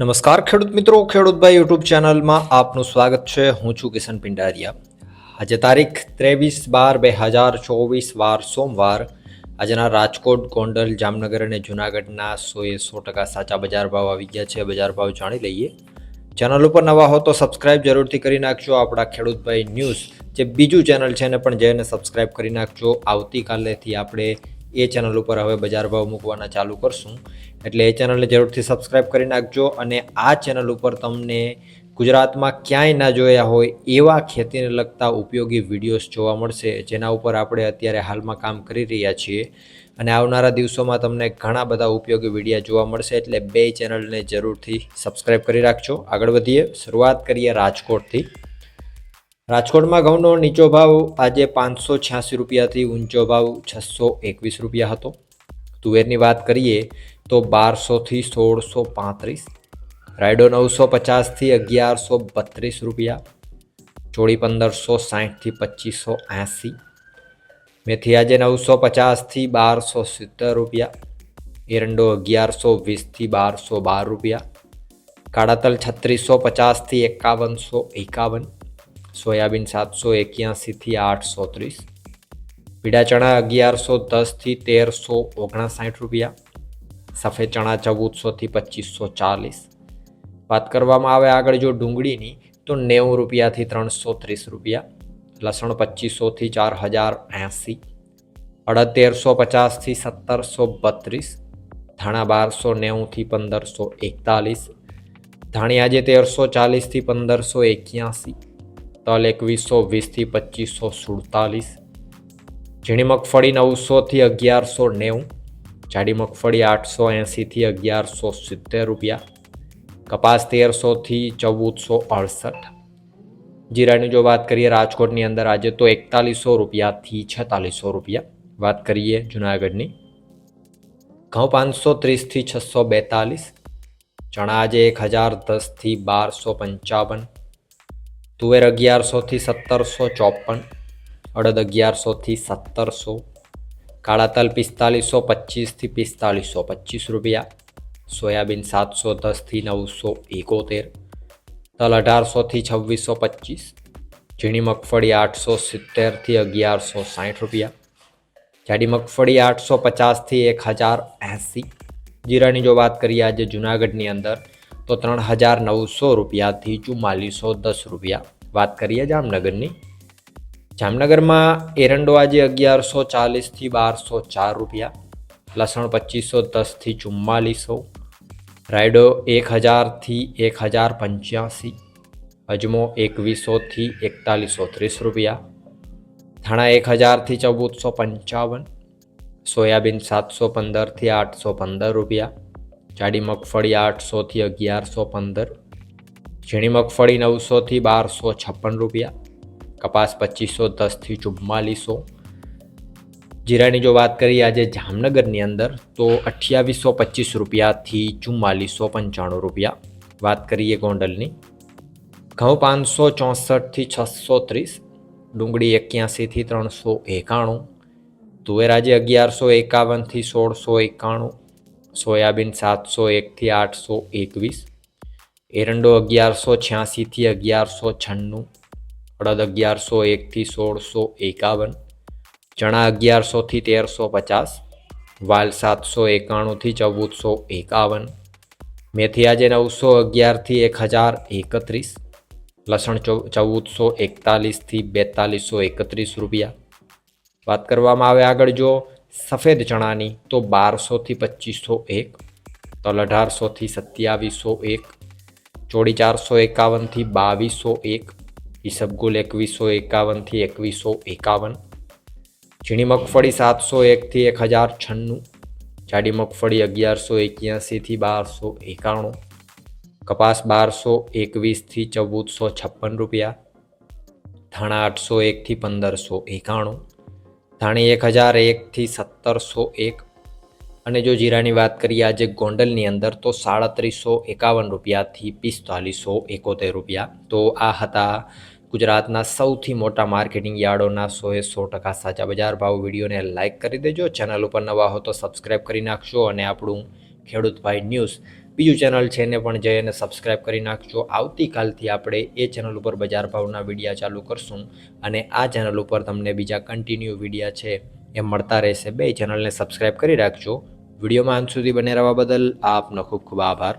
નમસ્કાર, ખેડૂત મિત્રો. ખેડૂતભાઈ યુટ્યુબ ચેનલમાં આપનું સ્વાગત છે. હું છું કિશન પિંડારિયા. આજે તારીખ ત્રેવીસ બાર બે હજાર ચોવીસ, વાર સોમવાર. આજના રાજકોટ, ગોંડલ, જામનગર અને જૂનાગઢના સોએ સો ટકા સાચા બજાર ભાવ આવી ગયા છે. બજાર ભાવ જાણી લઈએ. ચેનલ ઉપર નવા હો તો સબસ્ક્રાઇબ જરૂરથી કરી નાખજો. આપણા ખેડૂતભાઈ ન્યૂઝ, જે બીજું ચેનલ છે એને પણ જઈને સબસ્ક્રાઇબ કરી નાખજો. આવતીકાલેથી આપણે એ ચેનલ ઉપર હવે બજાર ભાવ મૂકવાના ચાલુ કરશું. એટલે એ ચેનલને જરૂરથી સબસ્ક્રાઇબ કરી નાખજો અને આ ચેનલ ઉપર તમને ગુજરાતમાં ક્યાંય ના જોયા હોય એવા ખેતીને લગતા ઉપયોગી વિડીયોઝ જોવા મળશે, જેના ઉપર આપણે અત્યારે હાલમાં કામ કરી રહ્યા છીએ. અને આવનારા દિવસોમાં તમને ઘણા બધા ઉપયોગી વિડીયા જોવા મળશે, એટલે બે ચેનલને જરૂરથી સબસ્ક્રાઇબ કરી રાખજો. આગળ વધીએ, શરૂઆત કરીએ રાજકોટથી. રાજકોટમાં ઘઉંનો નીચો ભાવ આજે પાંચસો છ્યાસી રૂપિયાથી ઊંચો ભાવ છસો એકવીસ રૂપિયા હતો. તુવેરની વાત કરીએ તો બારસોથી સોળસો પાંત્રીસ, રાયડો નવસો પચાસથી અગિયારસો બત્રીસ રૂપિયા, ચોળી પંદરસો સાહીઠથી પચીસો એંસી, મેથી આજે નવસો પચાસથી બારસો સિત્તેર રૂપિયા, એરંડો અગિયારસો વીસથી બારસો બાર રૂપિયા, કાળાતલ છત્રીસો પચાસથી એકાવનસો એકાવન સોયાબીન સાતસો એક્યાસીથી આઠસો ત્રીસ. પીળા ચણા અગિયારસો દસથી તેરસો ઓગણસાઠ રૂપિયા. સફેદ ચણા ચૌદસોથી પચીસો ચાલીસ. વાત કરવામાં આવે આગળ જો ડુંગળીની, તો નેવું રૂપિયાથી ત્રણસો ત્રીસ રૂપિયા. લસણ પચીસોથી ચાર હજાર એંસી. અડદ તેરસો પચાસથી સત્તરસો બત્રીસ. ધાણા બારસો નેવુંથી પંદરસો એકતાલીસ. ધાણી આજે તેરસો ચાલીસથી પંદરસો એક્યાસી. તલ એકવીસો વીસથી પચીસો સુડતાલીસ. ઝીણી મગફળી નવસોથી અગિયારસો નેવું. જાડી મગફળી આઠસો એંસીથી અગિયારસો સિત્તેર રૂપિયા. કપાસ તેરસોથી ચૌદસો અડસઠ. જીરાની જો વાત કરીએ રાજકોટની અંદર આજે તો એકતાલીસો રૂપિયાથી છેતાલીસો રૂપિયા. વાત કરીએ જુનાગઢની. ઘઉં પાંચસો ત્રીસથી છસો બેતાલીસ. ચણા આજે એક હજાર દસથી બારસો પંચાવન. તુવેર અગિયારસોથી સત્તરસો ચોપન, અડદ અગિયારસોથી સત્તરસો, કાળા તલ પિસ્તાલીસો પચીસથી પિસ્તાલીસો પચીસ રૂપિયા, સોયાબીન સાતસો દસથી નવસો એકોતેર, તલ અઢારસોથી છવ્વીસો પચીસ, ઝીણી મગફળી આઠસો સિત્તેરથી અગિયારસો સાઠ રૂપિયા, જાડી મગફળી આઠસો પચાસથી એક હજાર એંસી. જીરાની જો વાત કરીએ આજે જુનાગઢની અંદર તો ત્રણ હજાર નવસો રૂપિયાથી ચુમ્માલીસો દસ રૂપિયા. વાત કરીએ જામનગરની. જામનગરમાં એરંડો આજે અગિયારસો ચાલીસથી બારસો ચાર રૂપિયા. લસણ પચીસો દસથી ચુમ્માલીસો. રાયડો એક હજારથી એક હજાર પંચ્યાસી. અજમો એકવીસોથી એકતાલીસો ત્રીસ રૂપિયા. ધાણા એક હજારથી ચૌદસો પંચાવન. સોયાબીન સાતસો પંદરથી આઠસો પંદર રૂપિયા. જાડી મગફળી આઠસોથી અગિયારસો પંદર, ઝીણી મગફળી નવસોથી બારસો છપ્પન રૂપિયા, કપાસ પચીસો દસથી ચુમ્માલીસો. જીરાની જો વાત કરીએ આજે જામનગરની અંદર, તો અઠ્યાવીસો પચીસ રૂપિયાથી ચુમ્માલીસો પંચાણું રૂપિયા. વાત કરીએ ગોંડલની. ઘઉં પાંચસો ચોસઠથી છસો ત્રીસ, ડુંગળી એક્યાસીથી ત્રણસો એકાણું, તુવેર આજે અગિયારસો એકાવનથી સોળસો એકાણું સોયાબીન સાતસો એકથી આઠસો એકવીસ, એરંડો અગિયારસો છ્યાસીથી અગિયારસો છન્નું, અડદ અગિયારસો એકથી સોળસો એકાવન, ચણા અગિયારસોથી તેરસો પચાસ, વાલ સાતસો એકાણુંથી ચૌદસો એકાવન, મેથી આજે નવસો અગિયારથી એક હજાર એકત્રીસ, લસણ ચૌદસો એકતાલીસથી બેતાલીસો એકત્રીસ રૂપિયા. વાત કરવામાં આવે આગળ જો સફેદ ચણાની તો બારસોથી પચીસો એક, તલ અઢારસોથી સત્યાવીસો એક ચોડી ચારસો એકાવનથી બાવીસો એક ઈસબગુલ એકવીસો એકાવનથી એકવીસો એકાવન, ઝીણી મગફળી સાતસો એકથી એક હજાર છન્નું, જાડી મગફળી અગિયારસો એક્યાસીથી બારસો એકાણું, કપાસ બારસો એકવીસથી ચૌદસો છપ્પન રૂપિયા, ધાણા આઠસો એકથી પંદરસો એકાણું ધાણી એક હજાર એકથી સત્તરસો એક. અને જો જીરાની વાત કરીએ આજે ગોંડલની અંદર, તો સાડત્રીસો એકાવન રૂપિયાથી પિસ્તાલીસો એકોતેર રૂપિયા. તો આ હતા ગુજરાતના સૌથી મોટા માર્કેટિંગ યાર્ડોના સોએ સો ટકા સાચા બજાર ભાવ. વિડીયોને લાઇક કરી દેજો. ચેનલ ઉપર નવા હો તો સબસ્ક્રાઈબ કરી નાખશો અને આપણું ખેડૂત ભાઈ ન્યૂઝ બીજું ચેનલ છે એને પણ જઈ અને સબસ્ક્રાઈબ કરી નાખજો. આવતીકાલથી આપણે એ ચેનલ ઉપર બજાર ભાવના વિડીયા ચાલુ કરશું અને આ ચેનલ ઉપર તમને બીજા કન્ટિન્યુ વિડીયા છે એ મળતા રહેશે. બે ચેનલને સબસ્ક્રાઈબ કરી રાખજો. વિડીયોમાં અંત સુધી બને રહેવા બદલ આપનો ખૂબ ખૂબ આભાર.